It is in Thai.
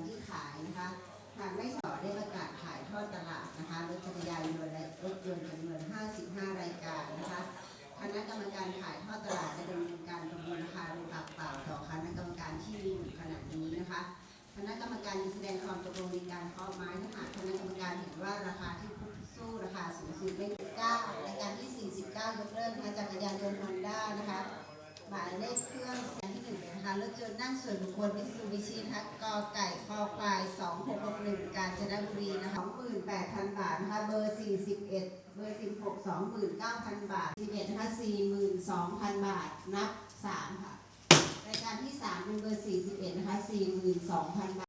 ันที่ขายนะคะ ทางไม่สอได้ประกาศขายทอดตลาดนะคะรถจักรยานยนต์และรถยนต์จำนวน 55 รายการนะคะคณะกรรมการขายทอดตลาดจะดำเนินการประมูลราคาโดยปากเปล่าต่อคณะกรรมการที่มีอยู่ขณะนี้นะคะคณะกรรมการแสดงความตกลงในการเคาะไม้ถ้าหากคณะกรรมการเห็นว่าราคาที่ผู้สู้ราคาสูงสุดไม่ถูกก้ารายการที่ 49ยกเลิกนะจาจักรยานยนต์ฮอนด้านะคะ นะคะรถยนต์นั่งส่วนบุคคลมิสูบิชิทักกอไก่คอควาย 2661 กาญจนบุรีนะคะ28,000 บาทนะคะเบอร์ 41 เบอร์ 16 29,000 บาท 11นะคะ42,000 บาท นับ 3 ค่ะ รายการที่ 3 เป็นเบอร์ 41 นะคะ 42,000 บาท